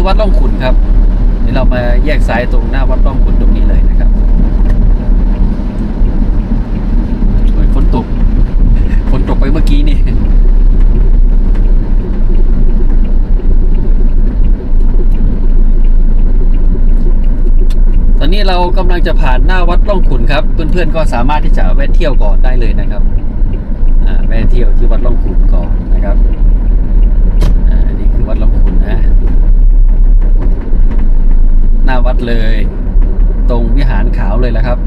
คือวัดร่องขุนครับเดี๋ยวเรามาแยกซ้ายตรงหน้าวัดร่องขุนตรงนี้เลยนะครับฝนตกฝนตกไปเมื่อกี้นี่ตอนนี้เรากำลังจะผ่านหน้าวัดร่องขุนครับ เพื่อนๆก็สามารถที่จะแวะเที่ยวก่อนได้เลยนะครับแวะเที่ยวที่วัดร่องขุนก่อนนะครับอ่านี่คือวัดร่องขุนนะ หน้าวัดเลย ตรงวิหารขาวเลยแหละครับ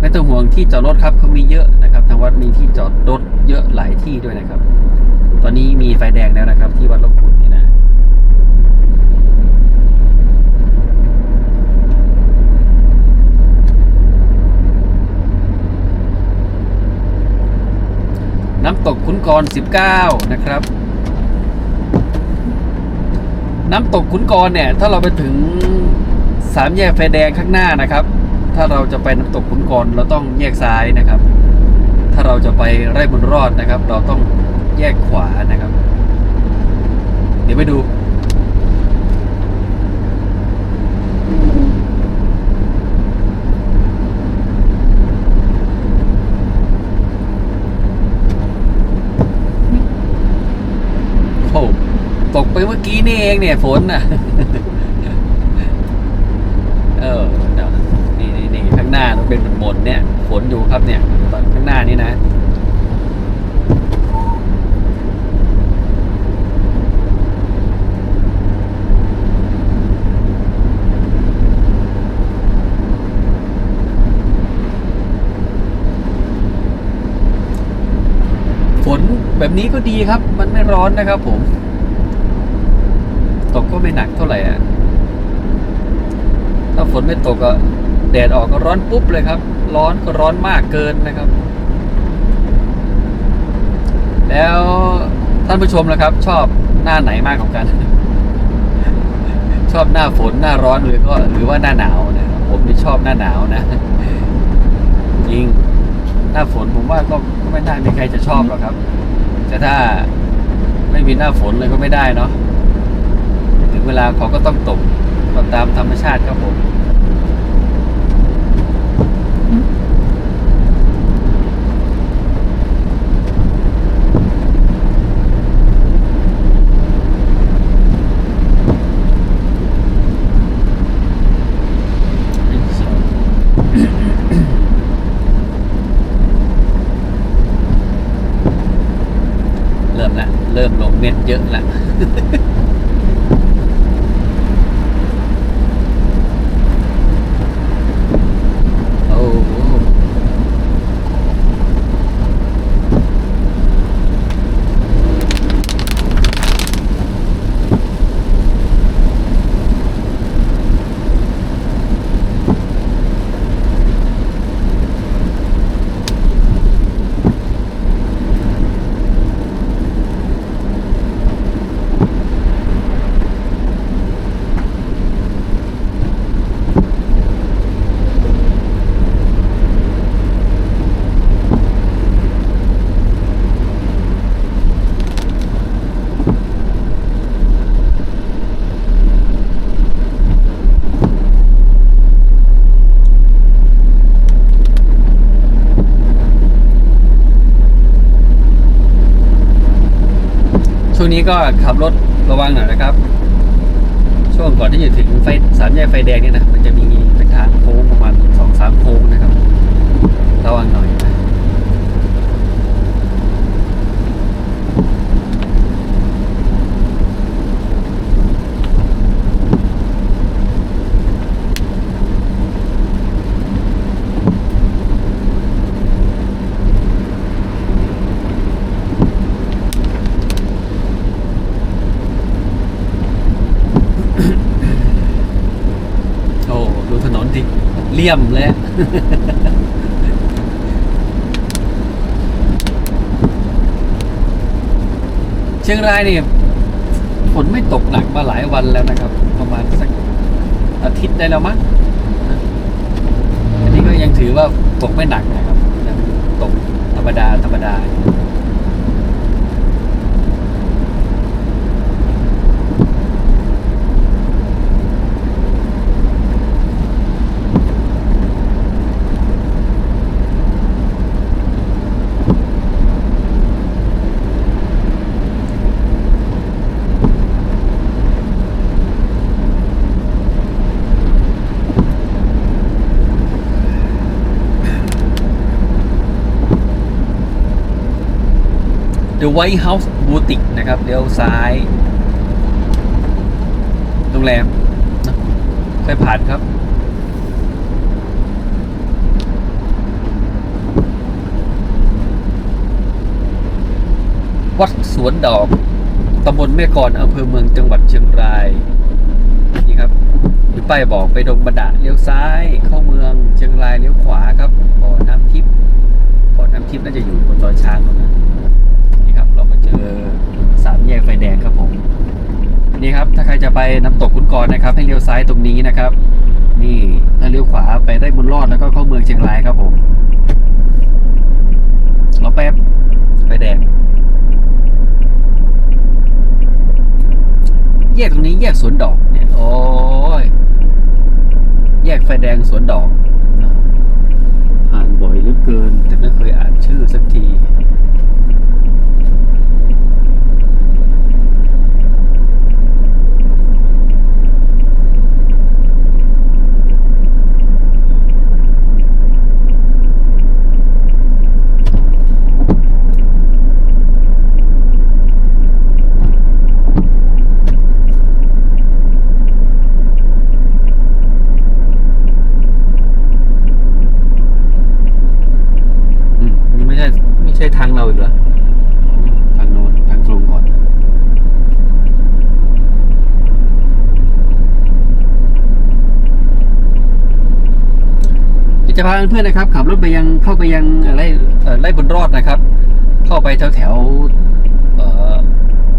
ไม่ต้องห่วงที่จอดรถครับเขามีเยอะนะครับ ทางวัดมีที่จอดรถเยอะหลายที่ด้วยนะครับ ตอนนี้มีไฟแดงแล้วนะครับ ที่วัดร่องขุนนี่นะน้ำตกขุนกร 19 นะครับ น้ำตกขุนกรเนี่ย ถ้าเราไปถึงสามแยกไฟแดงข้างหน้านะครับ ถ้าเราจะไปน้ำตกขุนกรเราต้องแยกซ้ายนะครับ ถ้าเราจะไปไร่บุญรอดนะครับ เราต้องแยกขวานะครับ เดี๋ยวไปดู โอ้ต กไปเมื่อกี้นี่เองเนี่ยฝนน่ะ เออนี่นี่นี่ข้างหน้ามันเป็นหมนเนี่ย ฝนอยู่ครับเนี่ยตอนข้างหน้านี่นะฝนแบบนี้ก็ดีครับ มันไม่ร้อนนะครับผม ไม่หนักเท่าไหร่อะถ้าฝนไม่ตกก็แดดออกก็ร้อนปุ๊บเลยครับ ร้อนก็ร้อนมากเกินนะครับ แล้วท่านผู้ชมนะครับ ชอบหน้าไหนมากกว่ากัน ชอบหน้าฝนหน้าร้อนหรือก็หรือว่าหน้าหนาวนะครับผมนี่ชอบหน้าหนาวนะจริงหน้าฝนผมว่าก็ก็ไม่น่ามีใครจะชอบหรอกครับ แต่ถ้าไม่มีหน้าฝนเลยก็ไม่ได้เนาะ เวลาเขาก็ต้องตกก็ตามธรรมชาติครับผมเริ่มละเริ่มลงเม็ดเยอะละ โอ้โหช่วง นี้ก็ขับรถระวังหน่อยนะครับ ช่วงก่อนที่จะถึงไฟสามแยกไฟแดงเนี่ยนะมันจะมีเป็นทางโค้งประมาณสองสามโค้งนะครับ ระวังหน่อยนะ โอ้ ดูถนนดิ เลี่ยมเลยเชียงรายนี่ฝนไม่ตกหนักมาหลายวันแล้วนะครับ ประมาณสักอาทิตย์ได้แล้วมั้งอันนี้ก็ยังถือว่าตกไม่หนักนะครับยังตกธรรมดาธรรมดา White House Boutique นะครับเลี้ยวซ้ายโรงแรมนะเคยผ่านครับ วัดสวนดอกตำบลแม่กลอำเภอเมืองจังหวัดเชียงราย นี่ครับมีป้ายบอกไปดงบันดาเลี้ยวซ้าย เข้าเมืองเชียงรายเลี้ยวขวาครับบ่อน้ำทิพย์บ่อน้ำทิพย์น่าจะอยู่บนดอยช้างตรงนั้นครับ เรามาเจ อสามแยกไฟแดงครับผม นี่ครับ ถ้าใครจะไปน้ำตกคุณกรนะครับ ให้เลี้ยวซ้ายตรงนี้นะครับ นี่ถ้าเลี้ยวขวาไปได้บุญรอดแล้วก็เข้าเมืองเชียงรายครับผมรอแป๊บไฟแดง แยกตรงนี้แยกสวนดอกเนี่ยโอ้ยแยกไฟแดงสวนดอก อ่านบ่อยเหลือเกิน แต่ไม่เคยอ่านชื่อสักที อืมนี่ไม่ใช่ไม่ใช่ทางเราอีกเหรอ ทางโน้นทางตรงก่อนจะพาเพื่อนๆนะครับ ขับรถไปยังเข้าไปยังอะไรเอ่อไร่บนรอดนะครับ เข้าไปแถวแถวๆเอ่อ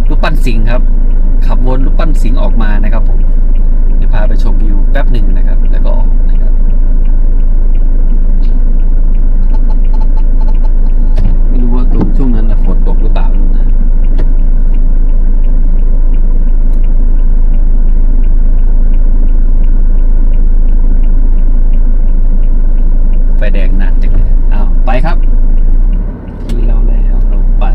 รูปปั้นสิงห์ครับ ขับวนรูปปั้นสิงห์ออกมานะครับผมเดี๋ยวพาไปชมวิวแป๊บหนึ่งนะครับ แล้วก็ออก ตรงช่วงนั้นนะฝนตกหรือเปล่าไม่รู้นะไฟแดงนานจังเลยอ้าว ไปครับ ทีเราแล้วเราไป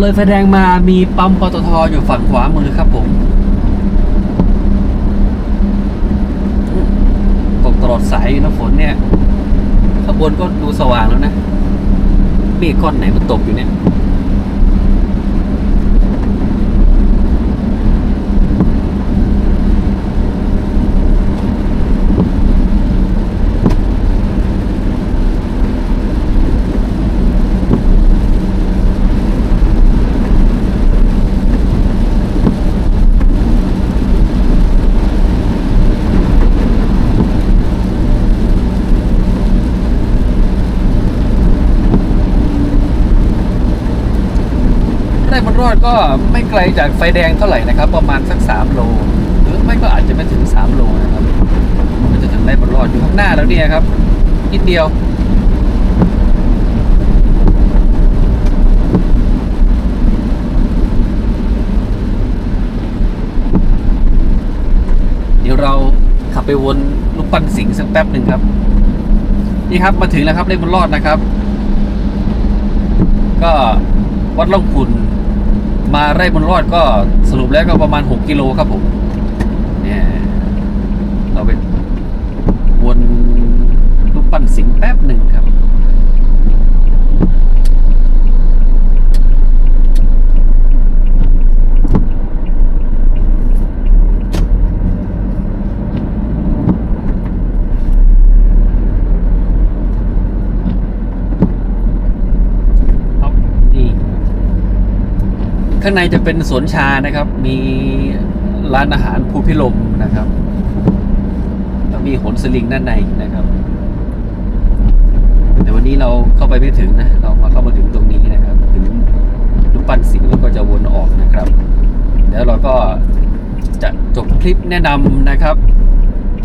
เลยไฟแดงมามีปั๊มปตทอยู่ฝั่งขวามือครับผมตกตลอดสายอยู่นะฝนเนี่ยข้างบนก็ดูสว่างแล้วนะเมฆก้อนไหนมันตกอยู่เนี่ย ไรอดก็ไม่ไกลจากไฟแดงเท่าไหร่นะครับ ประมาณสักสามโล หรือไม่ก็อาจจะไม่ถึงสามโลนะครับมันจะถึงไร่บนรอดอยู่ข้างหน้าแล้วเนี่ยครับ นิดเดียวเดี๋ยวเราขับไปวนลูกปั้นสิงสักแป๊บหนึ่งครับ นี่ครับมาถึงแล้วครับไร่บนรอดนะครับ ก็วัดล่องขุน มาไร่บนรอดก็สรุปแล้วก็ประมาณ 6 กิโลครับผมเนี่ยเราไปวนรูปปั้นสิงแป๊บหนึ่งครับนี่ ข้างในจะเป็นสวนชานะครับ มีร้านอาหารภูพิลมนะครับแล้วมีหนสลิงด้านในนะครับ แต่วันนี้เราเข้าไปไม่ถึงนะ เรามาเข้ามาถึงตรงนี้นะครับ ถึงรูปปั้นสิงห์แล้วก็จะวนออกนะครับเดี๋ยวเราก็จะจบคลิปแนะนำนะครับ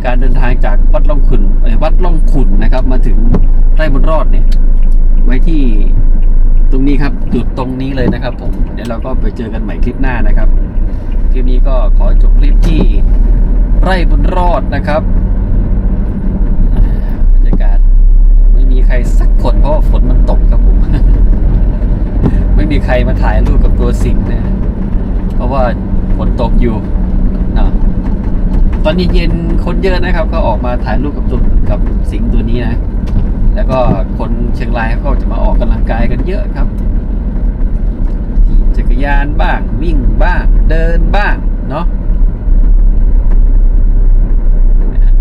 การเดินทางจากวัดล่องขุนวัดล่องขุนนะครับ มาถึงไร่บนรอดเนี่ย ไว้ที่ ตรงนี้ครับจุดตรงนี้เลยนะครับผมเดี๋ยวเราก็ไปเจอกันใหม่คลิปหน้านะครับคลิปนี้ก็ขอจบคลิปที่ไร่บุญรอดนะครับบรรยากาศไม่มีใครสักคนเพราะฝนมันตกครับผม ไม่มีใครมาถ่ายรูปกับตัวสิงห์นะเพราะว่าฝนตกอยู่นะตอนเย็นๆคนเยอะนะครับ ก็ออกมาถ่ายรูปกับตัวกับสิงห์ตัวนี้นะแล้วก็คนเชียงรายเขาก็ กายกันเยอะครับขี่จักรยานบ้างวิ่งบ้างเดินบ้างเนาะฮะ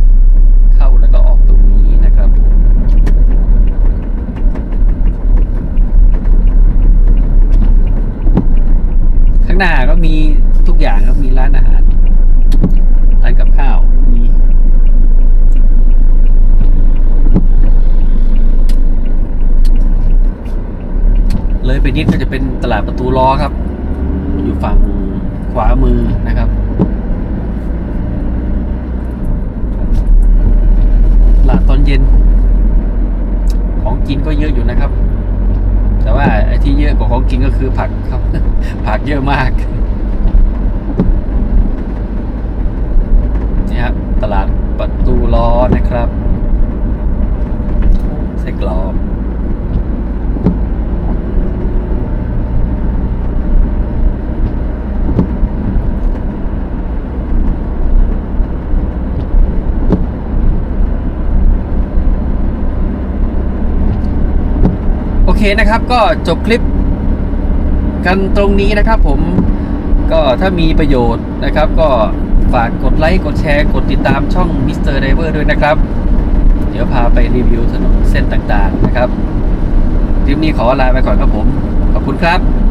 เข้าแล้วก็ออกตรงนี้นะครับ ข้างหน้าก็มีทุกอย่างครับมีร้านอาหาร ร้านกับข้าว มี เลยไป นิดก็จะเป็นตลาดประตูล้อครับอยู่ฝั่งขวามือนะครับตลาดตอนเย็น ของกินก็เยอะอยู่นะครับ แต่ว่าไอ้ที่เยอะกว่าของกินก็คือผักครับ ผักเยอะมาก นี่ครับตลาดประตูล้อนะครับไส้กรอก เคนะครับ ก็จบคลิปกันตรงนี้นะครับผมก็ถ้ามีประโยชน์นะครับ ก็ฝากกดไลค์กดแชร์กดติดตามช่อง Mr. Driver ด้วยนะครับ เดี๋ยวพาไปรีวิวถนนเส้นต่างๆนะครับคลิปนี้ขอลาไปก่อนครับผม ขอบคุณครับ